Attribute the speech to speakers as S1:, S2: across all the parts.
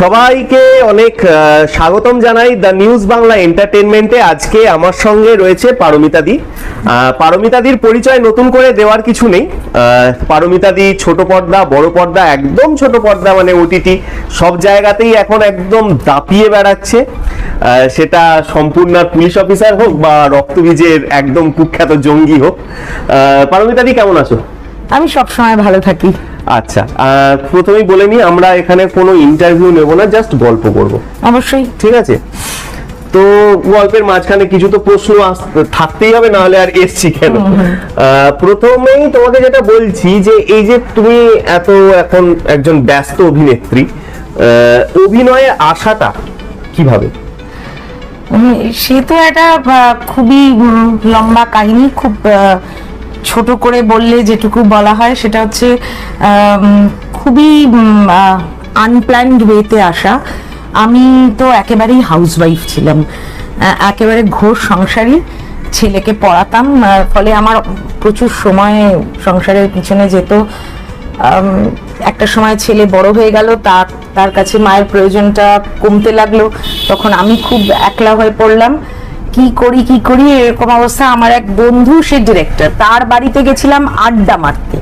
S1: সবাইকে অনেক স্বাগতম জানাই দ্য নিউজ বাংলা এন্টারটেনমেন্টে আজকে আমার সঙ্গে রয়েছে পারমিতাদি পারমিতাদির পরিচয় নতুন করে দেওয়ার কিছু নেই। পারমিতাদি ছোট পর্দা, বড় পর্দা, একদম ছোট পর্দা মানে ওটিটি সব জায়গাতেই এখন একদম দাপিয়ে বেড়াচ্ছে। সেটা সম্পূর্ণ পুলিশ অফিসার হোক বা রক্তবীজের একদম কুখ্যাত জঙ্গি হোক। পারমিতাদি কেমন আছো?
S2: আমি সবসময় ভালো থাকি।
S1: আচ্ছা প্রথমেই বলে নিই আমরা এখানে কোনো ইন্টারভিউ নেব না জাস্ট গল্প করব।
S2: অবশ্যই।
S1: ঠিক আছে? তো গল্পের মাঝখানে কিছু তো প্রশ্ন থাকতেই হবে না হলে আর এসছি কেন? প্রথমেই তোমাকে যেটা বলছি যে এই যে তুমি এত এখন একজন ব্যস্ত অভিনেত্রী অভিনয়ে আসাটা কীভাবে?
S2: সে তো একটা খুবই লম্বা কাহিনী খুব ছোট করে বললে যেটুকু বলা হয়, সেটা হচ্ছে খুবই আনপ্ল্যান্ড ওয়েতে আসা। আমি তো একেবারেই হাউসওয়াইফ ছিলাম। একেবারে ঘোর সংসারী, ছেলেকে পড়াতাম ফলে আমার প্রচুর সময় সংসারের পিছনে যেত। একটা সময় ছেলে বড় হয়ে গেল তার তার কাছে মায়ের প্রয়োজনটা কমতে লাগল। তখন আমি খুব একলা হয়ে পড়লাম। কি করি কি করি, এরকম অবস্থা। আমার এক বন্ধু, সে ডিরেক্টর তার বাড়িতে গেছিলাম আড্ডা মারতে।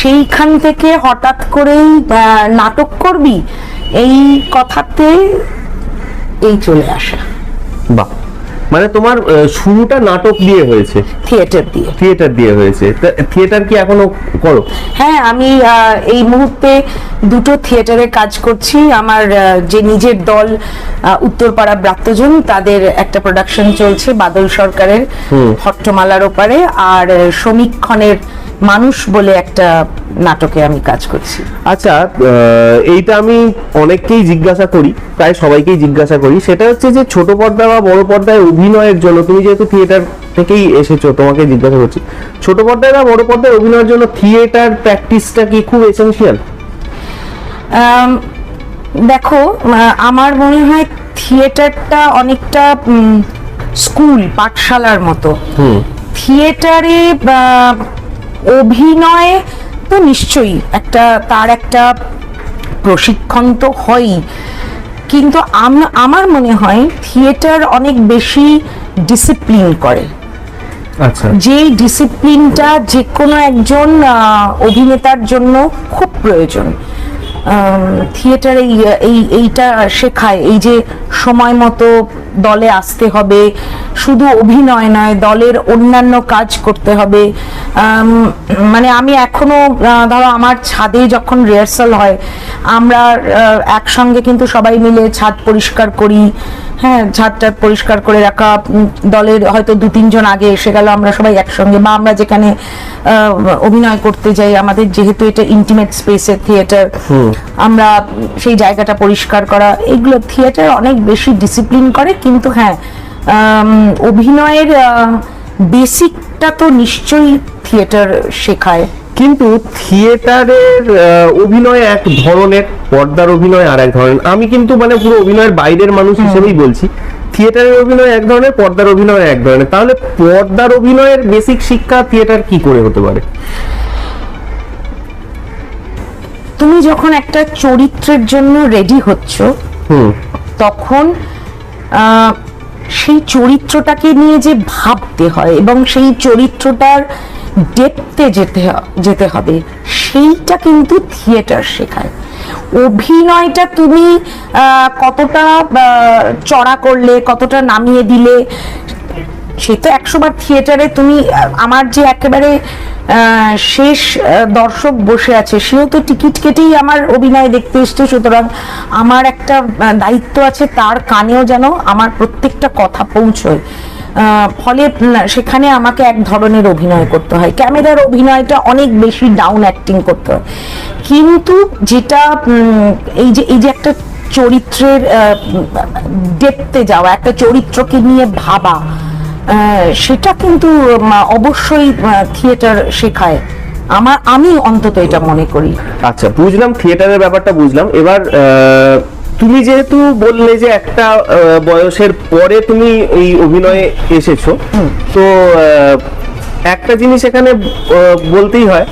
S2: সেইখান থেকে হঠাৎ করেই নাটক করবি? এই কথাতে এই চলে আসা।
S1: বাহ। মানে তোমার শুরুটা নাটক দিয়ে হয়েছে।
S2: থিয়েটার দিয়ে।
S1: থিয়েটার দিয়ে হয়েছে। থিয়েটার কি এখনও করো?
S2: হ্যাঁ আমি এই মুহূর্তে দুটো থিয়েটারে কাজ করছি। আমার যে নিজের দল উত্তরপাড়া ব্রাত্যজন তাদের একটা প্রোডাকশন চলছে বাদল সরকারের হট্টমালার ওপারে। আর সমীক্ষণের মানুষ বলে একটা নাটকে আমি কাজ করছি।
S1: আচ্ছা এইটা আমি অনেককেই জিজ্ঞাসা করি প্রায় সবাইকেই জিজ্ঞাসা করি। সেটা হচ্ছে যে ছোট পর্দা বা বড় পর্দায় অভিনয়ের জন্য তুমি যেহেতু থিয়েটার থেকেই এসেছ তোমাকে জিজ্ঞাসা করছি ছোট পর্দায় বা বড় পর্দায় অভিনয়ের জন্য থিয়েটার প্র্যাকটিসটা কি খুব এসেন্সিয়াল
S2: দেখো আমার মনে হয় থিয়েটারটা অনেকটা স্কুল পাঠশালার মতো। থিয়েটারে অভিনয় তো নিশ্চয়ই একটা তার একটা প্রশিক্ষণ তো হয়ই। কিন্তু আমার মনে হয় থিয়েটার অনেক বেশি ডিসিপ্লিন করে।
S1: আচ্ছা।
S2: যে ডিসিপ্লিনটা যে কোনো একজন অভিনেতার জন্য খুব প্রয়োজন। থিয়েটারে এই এইটা শেখায় এই যে সময় মতো দলে আসতে হবে শুধু অভিনয় নয় দলের অন্যান্য কাজ করতে হবে। মানে আমি এখনও ধরো আমার ছাদে যখন রিহার্সাল হয় আমরা একসঙ্গে কিন্তু সবাই মিলে ছাদ পরিষ্কার করি। হ্যাঁ ছাদটা পরিষ্কার করে রাখা দলের হয়তো দু তিনজন আগে এসে গেল আমরা সবাই একসঙ্গে বা আমরা যেখানে অভিনয় করতে যাই আমাদের যেহেতু এটা ইন্টিমেট স্পেসের থিয়েটার আমরা সেই জায়গাটা পরিষ্কার করা এগুলো থিয়েটার অনেক বেশি ডিসিপ্লিন করে কিন্তু হ্যাঁ অভিনয়ের বেসিকটা তো নিশ্চয়ই থিয়েটার শেখায়।
S1: কিন্তু থিয়েটারের অভিনয় এক ধরনের পর্দার অভিনয় আর এক ধরনের। আমি কিন্তু মানে পুরো অভিনয়ের বাইরের মানুষ হিসেবেই বলছি। থিয়েটারের অভিনয় এক ধরনের পর্দার অভিনয় এক ধরনের। তাহলে পর্দার অভিনয়ের বেসিক শিক্ষা থিয়েটার কি করে হতে পারে?
S2: তুমি যখন একটা চরিত্রের জন্য রেডি হচ্ছ
S1: হুম।
S2: তখন সেই চরিত্রটাকে নিয়ে যে ভাবতে হয় এবং সেই চরিত্রটার ডেপতে যেতে যেতে হবে, সেইটা কিন্তু থিয়েটার শেখায়। অভিনয়টা তুমি কতটা চড়া করলে, কতটা নামিয়ে দিলে, সে তো একশোবার থিয়েটারে তুমি আমার যে একেবারে শেষ দর্শক বসে আছে। সেও তো টিকিট কেটেই আমার অভিনয় দেখতে এসছে, সুতরাং আমার একটা দায়িত্ব আছে, তার কানেও যেন আমার প্রত্যেকটা কথা পৌঁছয়। ফলে সেখানে আমাকে এক ধরনের অভিনয় করতে হয়। ক্যামেরার অভিনয়টা অনেক বেশি ডাউন অ্যাক্টিং করতে হয়। কিন্তু যেটা এই যে এই যে একটা চরিত্রের দেখতে যাওয়া, একটা চরিত্রকে নিয়ে ভাবা সেটা কিন্তু অবশ্যই থিয়েটার শেখায়। আমার আমি অন্তত এটা মনে করি।
S1: আচ্ছা বুঝলাম থিয়েটারের ব্যাপারটা বুঝলাম। এবার তুমি যেহেতু বললে যে একটা বয়সের পরে তুমি এই অভিনয়ে এসেছ তো একটা জিনিস এখানে বলতেই হয়।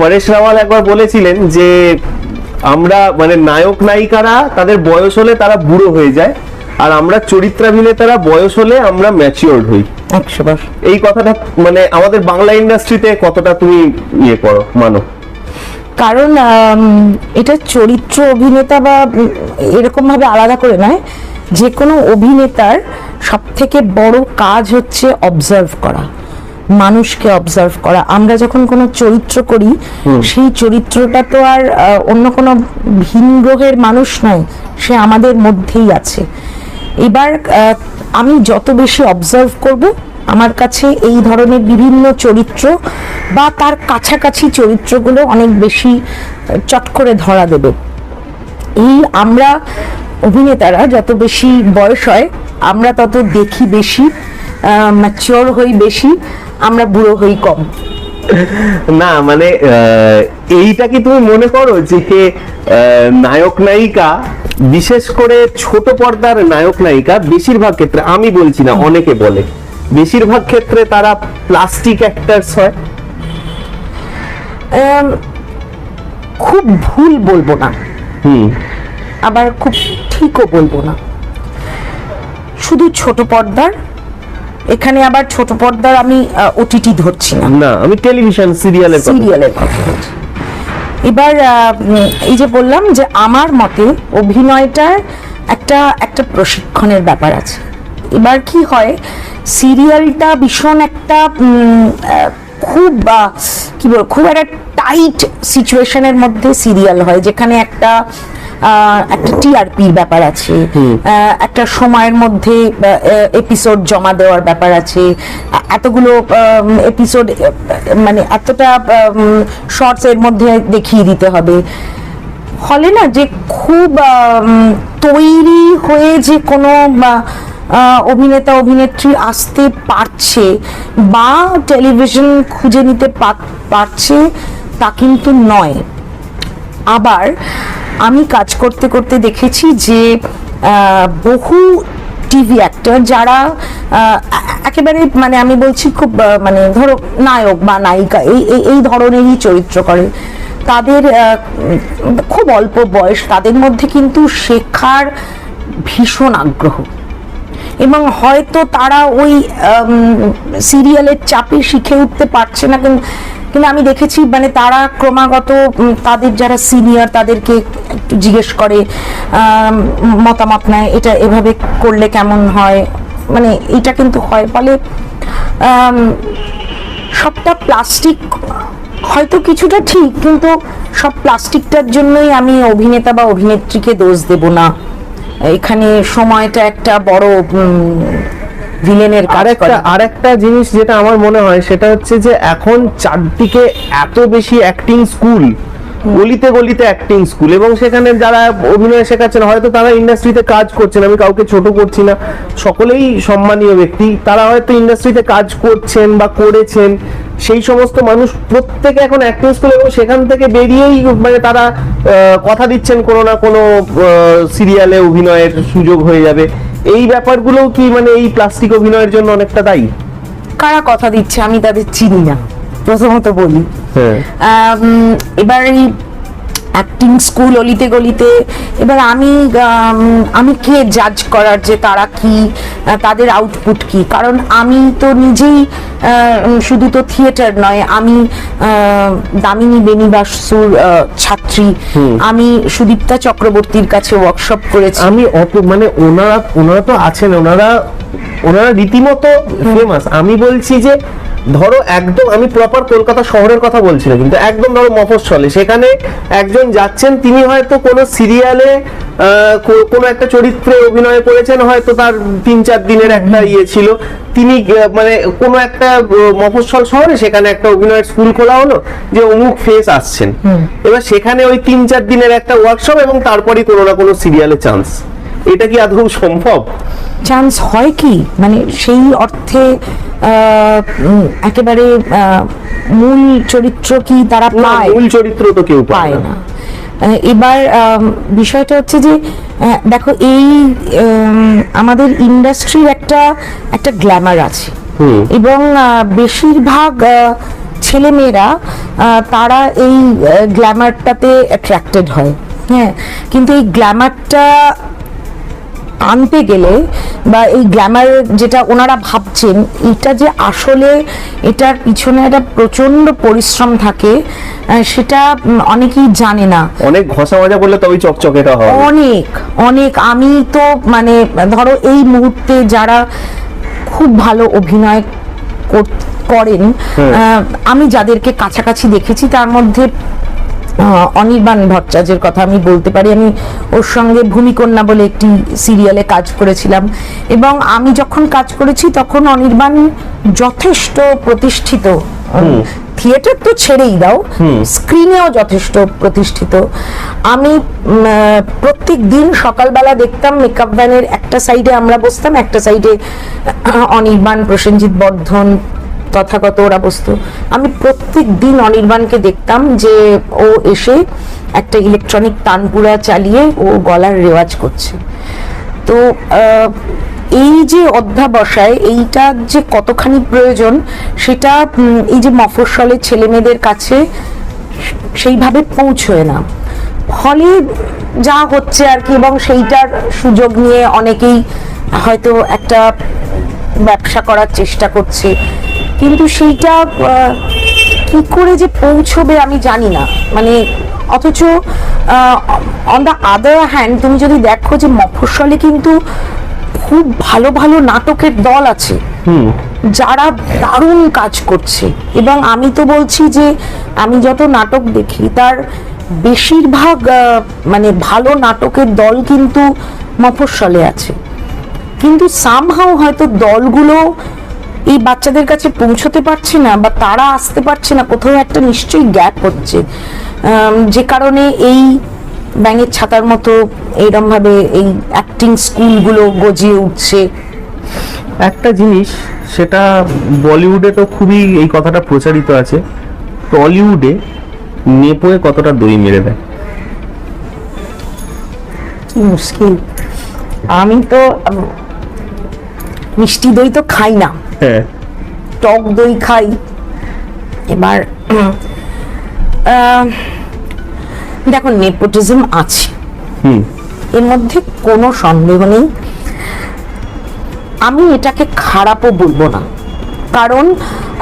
S1: পরেশ রাওয়াল একবার বলেছিলেন যে আমরা মানে নায়ক নায়িকারা তাদের বয়স হলে তারা বুড়ো হয়ে যায়। আর আমরা চরিত্রাভিনেতারা বয়স হলে আমরা ম্যাচিওর্ড হই। এই কথাটা মানে আমাদের বাংলা ইন্ডাস্ট্রিতে কতটা তুমি ইয়ে করো মানো?
S2: কারণ এটা চরিত্র অভিনেতা বা উম, এরকম ভাবে আলাদা করে নয়। যে কোনো অভিনেতার সব থেকে বড় কাজ হচ্ছে অবজার্ভ করা মানুষকে অবজার্ভ করা। আমরা যখন কোনো চরিত্র করি সেই চরিত্রটা তো আর অন্য কোনো ভিন গ্রহের মানুষ নয় সে আমাদের মধ্যেই আছে। এবার আমি যত বেশি অবজার্ভ করব, আমার কাছে এই ধরনের বিভিন্ন চরিত্র বা তার কাছাকাছি চরিত্রগুলো অনেক বেশি চট করে ধরা দেবে। এই আমরা অভিনেতারা যত বেশি বয়স হয়, আমরা তত দেখি বেশি ম্যাচিওর হই বেশি, আমরা বুড়ো হই কম।
S1: না মানে এইটা কি তুমি মনে করো যে নায়ক নায়িকা বিশেষ করে ছোট পর্দার নায়ক নায়িকা বেশিরভাগ ক্ষেত্রে আমি বলছি না অনেকে বলে বেশিরভাগ ক্ষেত্রে তারা প্লাস্টিক অ্যাক্টার্স হয়।
S2: খুব ভুল বলব না।
S1: হুম।
S2: আবার খুব ঠিকও বলব না। শুধু ছোট পর্দার এখানে আবার ছোট পর্দার আমি ওটিটি ধরছি না।
S1: না আমি টেলিভিশন সিরিয়ালের
S2: সিরিয়ালের কথা। এবার এই যে বললাম যে আমার মতে অভিনয়টার একটা একটা প্রশিক্ষণের ব্যাপার আছে। এবার কি হয়, সিরিয়ালটা ভীষণ একটা খুব কি বল, খুব একটা টাইট সিচুয়েশনের মধ্যে সিরিয়াল হয়, যেখানে একটা একটা টিআরপির ব্যাপার আছে একটা সময়ের মধ্যে এপিসোড জমা দেওয়ার ব্যাপার আছে। এতগুলো এপিসোড মানে এতটা শর্টস এর মধ্যে দেখিয়ে দিতে হবে। ফলে না যে খুব তৈরি হয়ে যে কোনো অভিনেতা অভিনেত্রী আসতে পারছে বা টেলিভিশন খুঁজে নিতে পার- পারছে তা কিন্তু নয়। আবার আমি কাজ করতে করতে দেখেছি যে বহু টিভি অ্যাক্টর যারা একেবারে মানে আমি বলছি খুব মানে ধরো নায়ক বা নায়িকা, এই, এই- ধরনেরই চরিত্র করে। তাদের খুব অল্প বয়স, তাদের মধ্যে কিন্তু শেখার ভীষণ আগ্রহ। এবং হয়তো তারা ওই সিরিয়ালের চাপে শিখে উঠতে পারছে না, কিন্তু কিন্তু আমি দেখেছি মানে তারা ক্রমাগত তাদের যারা সিনিয়র তাদেরকে জিজ্ঞেস করে মতামত নেয়, এটা এভাবে করলে কেমন হয়? মানে এটা কিন্তু হয়, ফলে সবটা প্লাস্টিক হয়তো কিছুটা ঠিক, কিন্তু সব প্লাস্টিকটার জন্যই আমি অভিনেতা বা অভিনেত্রীকে দোষ দেব না। এখানে সময়টা একটা বড় ভিলেনের
S1: আরেকটা আরেকটা জিনিস যেটা আমার মনে হয় সেটা হচ্ছে যে এখন চারদিকে এত বেশি অ্যাক্টিং স্কুল গলিতে গলিতে অ্যাক্টিং স্কুল এবং সেখানে যারা অভিনয় শেখাচ্ছেন হয়তো তারা ইন্ডাস্ট্রিতে কাজ করছেন আমি কাউকে ছোট করছি না সকলেই সম্মানীয় ব্যক্তি তারা হয়তো ইন্ডাস্ট্রিতে কাজ করছেন বা করেছেন সেই সমস্ত মানুষ প্রত্যেকে এখন অ্যাক্টিং স্কুল এবং সেখান থেকে বেরিয়েই মানে তারা কথা দিচ্ছেন কোনো না কোনো সিরিয়ালে অভিনয়ের সুযোগ হয়ে যাবে। এই ব্যাপারগুলোও কি মানে এই প্লাস্টিক অভিনয়ের জন্য অনেকটা দায়ী?
S2: কারা কথা দিচ্ছে আমি তাদের চিনি না প্রথমত বলি।
S1: হ্যাঁ।
S2: এবার এই অ্যাক্টিং স্কুল অলিতে গলিতে। এবার আমি আমি কে জাজ করার যে তারা কি তাদের আউটপুট কি? কারণ আমি তো নিজেই শুধু তো থিয়েটার নয় আমি দামিনী বেনিবাসুর আহ, ছাত্রী। আমি সুদীপ্তা চক্রবর্তীর কাছে ওয়ার্কশপ করেছি।
S1: আমি অত মানে ওনারা ওনারা তো আছেন ওনারা ওনারা রীতিমতো ফেমাস আমি বলছি যে ধরো একদম আমি প্রপার কলকাতা শহরের কথা বলছি না কিন্তু একদম ধরো মফস্বলে। সেখানে একজন যাচ্ছেন তিনি হয়তো কোনো সিরিয়ালে কোনো একটা চরিত্রে অভিনয় করেছেন হয়তো তার তিন চার দিনের একটা ইয়ে ছিল। তিনি মানে কোনো একটা মফস্বল শহরে সেখানে একটা অভিনয়ের স্কুল খোলা হলো যে অমুক ফেস আসছেন। এবার সেখানে ওই তিন চার দিনের একটা ওয়ার্কশপ এবং তারপরই কোনো না কোনো সিরিয়ালে চান্স এটা কি আদৌ সম্ভব?
S2: চান্স হয় কি? মানে সেই অর্থে একেবারে মূল চরিত্র কি তারা পায়?
S1: মূল চরিত্র তো কেউ পায় না।
S2: না। এবার বিষয়টা হচ্ছে যে দেখো এই আমাদের ইন্ডাস্ট্রির একটা একটা গ্ল্যামার আছে। এবং বেশিরভাগ ছেলে মেয়েরা তারা এই গ্ল্যামারটাতে অ্যাট্রাক্টেড হয়। হ্যাঁ কিন্তু এই গ্ল্যামারটা আনতে গেলে বা এই গ্ল্যামার যেটা ওনারা ভাবছেন এটা যে আসলে এটার পিছনে একটা প্রচণ্ড পরিশ্রম থাকে সেটা অনেকেই জানে না।
S1: অনেক ঘষা মাজা করলে তবেই চকচকেটা হবে
S2: অনেক অনেক। আমি তো মানে ধরো এই মুহূর্তে যারা খুব ভালো অভিনয় করেন আমি যাদেরকে কাছাকাছি দেখেছি তার মধ্যে অনির্বাণ ভট্টাচার্যের কথা আমি বলতে পারি। আমি ওর সঙ্গে ভূমিকন্যা বলে একটি সিরিয়ালে কাজ করেছিলাম। এবং আমি যখন কাজ করেছি তখন অনির্বাণ যথেষ্ট প্রতিষ্ঠিত। থিয়েটার তো ছেড়েই দাও স্ক্রিনেও যথেষ্ট প্রতিষ্ঠিত। আমি প্রত্যেক দিন সকালবেলা দেখতাম মেকআপ ভ্যানের একটা সাইডে আমরা বসতাম একটা সাইডে অনির্বাণ প্রসেনজিৎ বর্ধন তথাগত ওরা বসতো। আমি প্রত্যেক দিন অনির্বাণকে দেখতাম যে ও এসে একটা ইলেকট্রনিক তানপুরা চালিয়ে ও গলার রেওয়াজ করছে। তো এই যে অধ্যাবসায়, এইটা যে কতখানি প্রয়োজন, সেটা এই যে মফস্বলের ছেলে মেয়েদের কাছে সেইভাবে পৌঁছয় না। ফলে যা হচ্ছে আর কি, এবং সেইটার সুযোগ নিয়ে অনেকেই হয়তো একটা ব্যবসা করার চেষ্টা করছে। কিন্তু সেইটা কি করে যে পৌঁছবে আমি জানি না। মানে অথচ অন দ্য আদার হ্যান্ড তুমি যদি দেখো যে মফস্বলে কিন্তু খুব ভালো ভালো নাটকের দল আছে। যারা দারুণ কাজ করছে। এবং আমি তো বলছি যে আমি যত নাটক দেখি তার বেশিরভাগ আহ, মানে ভালো নাটকের দল কিন্তু মফস্বলে আছে। কিন্তু সামহাও হয়তো দলগুলো এই বাচ্চাদের কাছে পৌঁছতে পারছে না বা তারা আসতে পারছে না কোথাও একটা নিশ্চয়ই গ্যাপ হচ্ছে। যে কারণে এই ব্যাঙের ছাতার মতো এইরকম ভাবে এই অ্যাক্টিং স্কুলগুলো গজিয়ে উঠছে।
S1: একটা জিনিস সেটা বলিউডে তো খুবই এই কথাটা প্রচারিত আছে টলিউডে নেপোয়ে কতটা দই মেরে দেয়?
S2: কি মুশকিল। আমি তো মিষ্টি দই তো খাই না। টক দই খাই। এবার দেখো নেপোটিজম আছে। এর মধ্যে কোনো সন্দেহ নেই। আমি এটাকে খারাপও বলব না। কারণ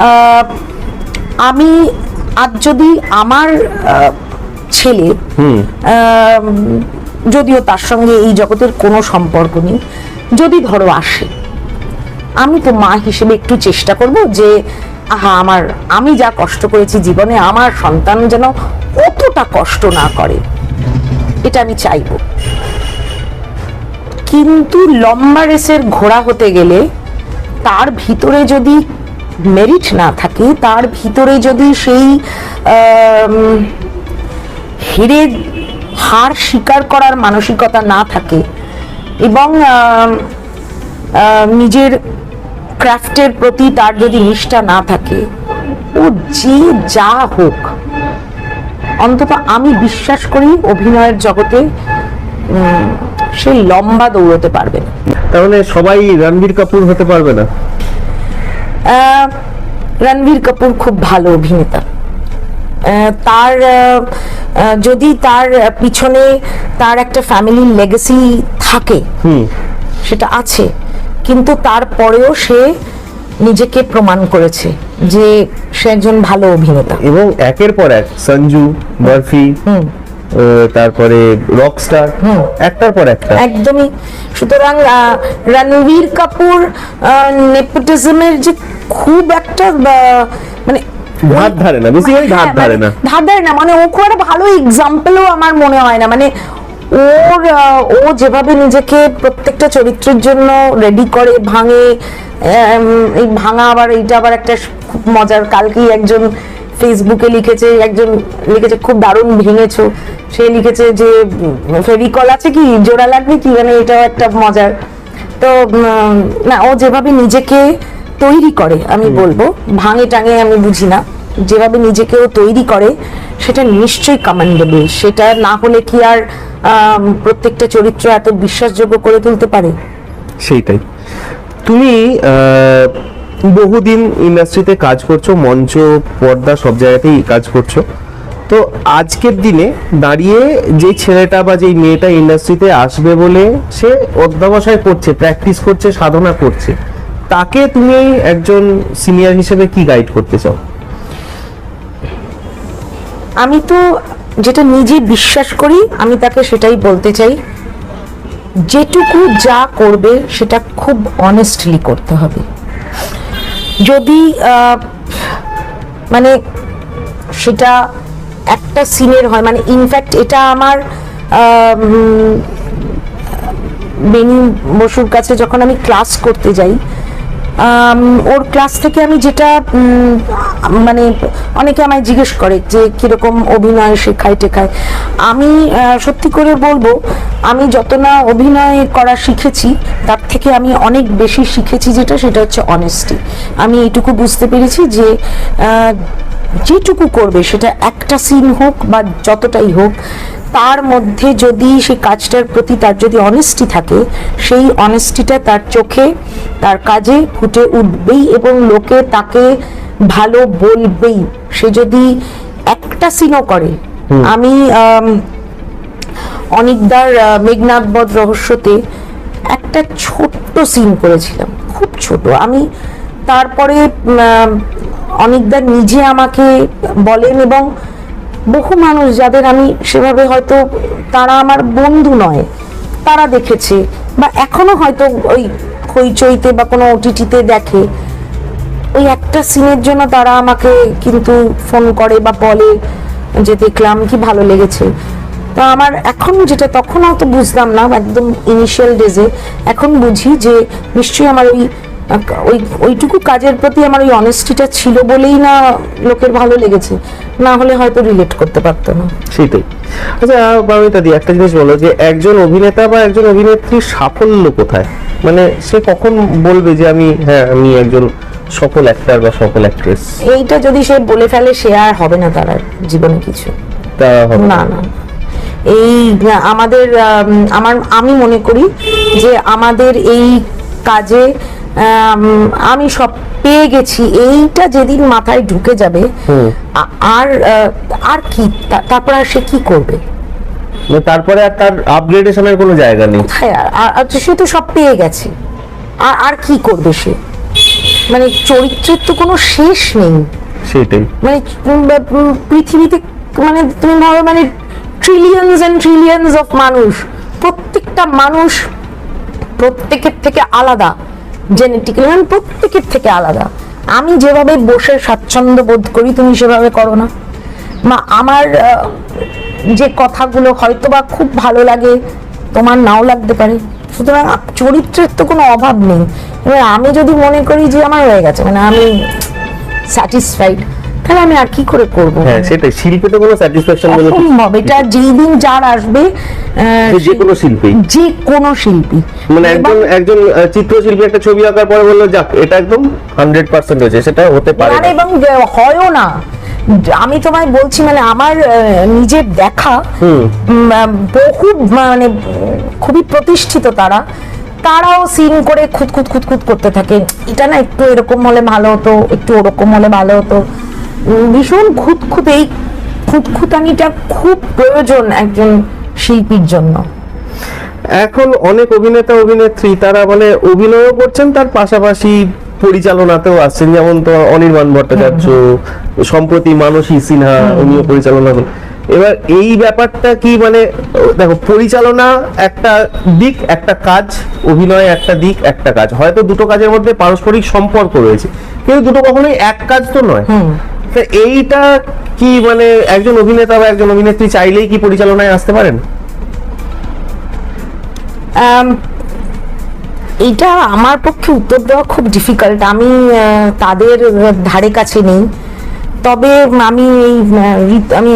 S2: আহ, আমি আজ যদি আমার ছেলে আহ, যদিও তার সঙ্গে এই জগতের কোনো সম্পর্ক নেই যদি ধরো আসে আমি তো মা হিসেবে একটু চেষ্টা করব যে, আহা, আমার, আমি যা কষ্ট করেছি জীবনে, আমার সন্তান যেন অতটা কষ্ট না করে। এটা আমি চাইব। কিন্তু লম্বা রেসের ঘোড়া হতে গেলে তার ভিতরে যদি মেরিট না থাকে, তার ভিতরে যদি সেই হেরে হার স্বীকার করার মানসিকতা না থাকে, এবং নিজের ক্রাফটের প্রতি তার যদি নিষ্ঠা না থাকে ও যে যা হোক অন্তত আমি বিশ্বাস করি অভিনয়ের জগতে সে লম্বা দৌড়তে পারবে
S1: তাহলে সবাই রণবীর কাপুর হতে পারবে না?
S2: রণবীর কাপুর খুব ভালো অভিনেতা। তার যদি তার পিছনে তার একটা ফ্যামিলির লেগেসি থাকে সেটা আছে। কিন্তু তারপরেও সে নিজেকে প্রমাণ করেছে যে সে একজন ভালো অভিনেতা।
S1: এবং একের পর এক সঞ্জু বরফি তারপরে রকস্টার একটার পর একটা।
S2: একদমই। সুতরাং রণবীর কাপুর নেপোটিজমের যে খুব একটা মানে
S1: ধার ধারে না ধার
S2: হ্যাঁ,
S1: ধারে
S2: মানে
S1: না।
S2: ধার ধারে না মানে ও খুব একটা ভালো এক্সাম্পলও আমার মনে হয় না। মানে ওর ও যেভাবে নিজেকে প্রত্যেকটা চরিত্রের জন্য রেডি করে ভাঙে এই ভাঙা আবার এইটা আবার একটা খুব মজার কালকেই একজন ফেসবুকে লিখেছে একজন লিখেছে খুব দারুণ ভেঙেছো। সে লিখেছে যে ফেভিকল আছে কি? জোড়া লাগবে কি? মানে এটাও একটা মজার। তো না ও যেভাবে নিজেকে তৈরি করে আমি বলব ভাঙে টাঙে আমি বুঝি না যেভাবে নিজেকে ও তৈরি করে সেটা নিশ্চয়ই কমান্ডেবল সেটা না হলে কি আর প্রত্যেকটা চরিত্র এত বিশ্বাসযোগ্য করে তুলতে পারে?
S1: সেইটাই। তুমি বহুদিন ইন্ডাস্ট্রিতে কাজ করছ মঞ্চ পর্দা সব জায়গাতেই কাজ করছ। তো আজকের দিনে দাঁড়িয়ে যেই ছেলেটা বা যেই মেয়েটা ইন্ডাস্ট্রিতে আসবে বলে সে অধ্যাবসায় করছে প্র্যাকটিস করছে সাধনা করছে তাকে তুমি একজন সিনিয়র হিসেবে কি গাইড করতে চাও?
S2: আমি তো যেটা নিজে বিশ্বাস করি, আমি তাকে সেটাই বলতে চাই, যেটুকু যা করবে সেটা খুব অনেস্টলি করতে হবে। যদি মানে সেটা একটা সিনের হয় মানে ইনফ্যাক্ট এটা আমার বেনি বসুর কাছে যখন আমি ক্লাস করতে যাই ওর ক্লাস থেকে আমি যেটা মানে অনেকে আমায় জিজ্ঞেস করে যে কীরকম অভিনয় শেখায়, টেখায়। আমি সত্যি করে বলব, আমি যত না অভিনয় করা শিখেছি, তার থেকে আমি অনেক বেশি শিখেছি যেটা, সেটা হচ্ছে অনেস্টি আমি এইটুকু বুঝতে পেরেছি যে যেটুকু করবে, সেটা একটা সিন হোক বা যতটাই হোক, তার মধ্যে যদি সেই কাজটার প্রতি তার যদি অনেস্টি থাকে, সেই অনেস্টিটা তার চোখে তার কাজে ফুটে উঠবেই এবং লোকে তাকে ভালো বলবেই। সে যদি একটা সিনও করে আমি অনিকদার আহ, মেঘনাথ বধ রহস্যতে একটা ছোট্ট সিন করেছিলাম খুব ছোট। আমি তারপরে অনিকদার নিজে আমাকে বলেন এবং বহু মানুষ যাদের আমি সেভাবে হয়তো তারা আমার বন্ধু নয় তারা দেখেছে বা এখনও হয়তো ওই হইচইতে বা কোনো ওটিটিতে দেখে, ওই একটা সিনের জন্য তারা আমাকে কিন্তু ফোন করে বা বলে যে দেখলাম কি ভালো লেগেছে। তা আমার এখন যেটা, তখন অত বুঝতাম না, একদম ইনিশিয়াল ডেজে এখন বুঝি যে নিশ্চয়ই আমার ওই ওই, ওইটুকু কাজের প্রতি আমার ওই অনেস্টিটা ছিল বলেই না লোকের ভালো লেগেছে। না হলে হয়তো রিলেট করতে পারতো না।
S1: সেটাই। আচ্ছা পারমিতা দি, একটা জিনিস বলো যে একজন অভিনেতা বা একজন অভিনেত্রীর সাফল্য কোথায়? মানে সে কখন বলবে যে আমি হ্যাঁ আমি একজন সফল অ্যাক্টর বা সফল অ্যাক্ট্রেস
S2: এইটা যদি সে বলে ফেলে সে আর হবে না তার আর জীবনে কিছু।
S1: তা হবে
S2: না না। এই আমাদের আমার আমি মনে করি যে আমাদের এই কাজে আম, সব পেয়ে গেছি। এইটা যেদিন মাথায় ঢুকে যাবে আর আর কি? তারপর আর সে কি করবে?
S1: তারপরে আর তার আপগ্রেডেশনের কোনো জায়গা নেই।
S2: কোথায় আর সে তো সব পেয়ে গেছে। আর আর কি করবে সে? মানে চরিত্রের তো কোনো শেষ নেই।
S1: সেটাই।
S2: মানে পৃথিবীতে মানে তুমি ভাবে মানে ট্রিলিয়নস এন্ড ট্রিলিয়নস অফ মানুষ। প্রত্যেকটা মানুষ প্রত্যেকের থেকে আলাদা জেনেটিক্যালি মানে প্রত্যেকের থেকে আলাদা। আমি যেভাবে বসে স্বাচ্ছন্দ্য বোধ করি তুমি সেভাবে করো না। আমার যে কথাগুলো হয়তো বা খুব ভালো লাগে তোমার নাও লাগতে পারে। সুতরাং চরিত্রের তো কোনো অভাব নেই। এবার আমি যদি মনে করি যে আমার হয়ে গেছে মানে আমি স্যাটিসফাইড তাহলে আমি আর কি করে করব?
S1: হ্যাঁ সেটাই। শিল্পে তো কোনো স্যাটিসফ্যাকশন বলে
S2: এটা যেই দিন যার আসবে
S1: যে কোনো শিল্পী।
S2: যে কোনো শিল্পী।
S1: মানে একজন একজন চিত্রশিল্পী একটা ছবি আঁকার পরে বলল যাক এটা একদম হান্ড্রেড পার্সেন্ট হয়েছে সেটা হতে পারে
S2: আর
S1: না।
S2: এবং হয়ও না আমি তোমায় বলছি মানে আমার নিজের দেখা বহু মানে খুবই প্রতিষ্ঠিত তারা। তারাও সিন করে খুদ খুদ খুদ খুদ করতে থাকে। এটা না একটু এরকম হলে ভালো হতো একটু ওরকম হলে ভালো হতো। ভীষণ খুঁতখুত এই খুঁতখুতানিটা খুব প্রয়োজন একজন শিল্পীর জন্য।
S1: এখন অনেক অভিনেতা অভিনেত্রী তারা মানে অভিনয়ও করছেন তার পাশাপাশি পরিচালনাতেও আসছেন যেমন তো অনির্বাণ ভট্টাচার্য সম্প্রতি মানসী সিনহা উনিও পরিচালনা করেন। এবার এই ব্যাপারটা কি মানে দেখো পরিচালনা একটা দিক একটা কাজ অভিনয় একটা দিক একটা কাজ। হয়তো দুটো কাজের মধ্যে পারস্পরিক সম্পর্ক রয়েছে কিন্তু দুটো কখনোই এক কাজ তো নয়। তা এইটা কি মানে একজন অভিনেতা বা একজন অভিনেত্রী চাইলেই কি পরিচালনায় আসতে পারেন?
S2: এইটা আমার পক্ষে উত্তর দেওয়া খুব ডিফিকাল্ট আমি তাদের ধারে কাছে নেই। তবে আমি এই আমি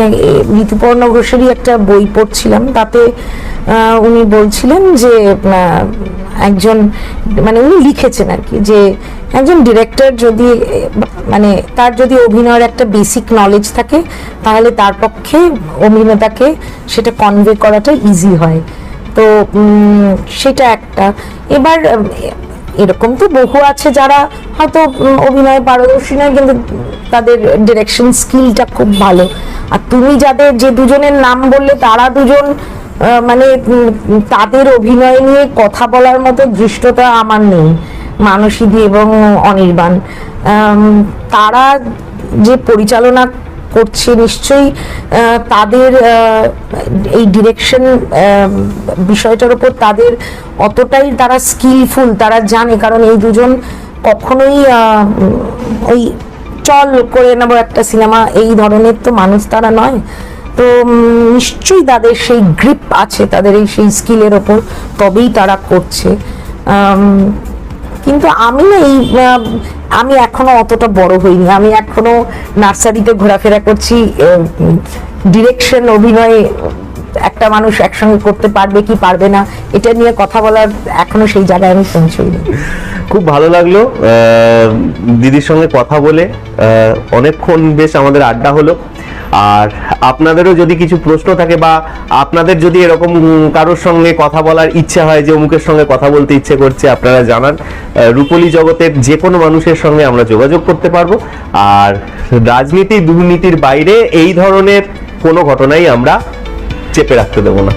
S2: ঋতুপর্ণ ঘোষেরই একটা বই পড়ছিলাম। তাতে উনি বলছিলেন যে একজন মানে উনি লিখেছেন আর কি যে, একজন ডিরেক্টর যদি মানে তার যদি অভিনয়ের একটা বেসিক নলেজ থাকে, তাহলে তার পক্ষে অভিনেতাকে সেটা কনভে করাটা ইজি হয়। তো সেটা একটা। এবার এরকম তো বহু আছে যারা হয়তো অভিনয়, পারদর্শী নয়, কিন্তু তাদের ডিরেকশন স্কিলটা খুব ভালো। আর তুমি যাদের, যে দুজনের নাম বললে, তারা দুজন মানে তাদের অভিনয় নিয়ে কথা বলার মতো দৃষ্টতা আমার নেই। মানসীদি এবং অনির্বাণ। তারা যে পরিচালনা করছে নিশ্চয়ই তাদের এই ডিরেকশন বিষয়টার উপর তাদের অতটাই তারা স্কিলফুল তারা জানে, কারণ এই দুজন কখনোই ওই চল করে নেব একটা সিনেমা, এই ধরনের তো মানুষ তারা নয়। তো নিশ্চয়ই তাদের সেই গ্রিপ আছে, তাদের এই সেই স্কিলের ওপর তবেই তারা করছে। কিন্তু আমি এই আমি এখনও অতটা বড় হইনি। আমি এখনও নার্সারিতে ঘোরাফেরা করছি ডিরেকশন, অভিনয় একটা মানুষ একসঙ্গে করতে পারবে কি পারবে না, এটা নিয়ে কথা বলার এখনও সেই জায়গায় আমি পৌঁছইনি
S1: খুব ভালো লাগল দিদির সঙ্গে কথা বলে অনেকক্ষণ বেশ আমাদের আড্ডা হলো। আর আপনাদেরও যদি কিছু প্রশ্ন থাকে বা আপনাদের যদি এরকম কারোর সঙ্গে কথা বলার ইচ্ছা হয়, যে অমুকের সঙ্গে কথা বলতে ইচ্ছে করছে, আপনারা জানান। রূপলি জগতের যে কোনো মানুষের সঙ্গে আমরা যোগাযোগ করতে পারব। আর রাজনীতি, দুর্নীতির বাইরে এই ধরনের কোনো ঘটনাই আমরা চেপে রাখতে দেবো না।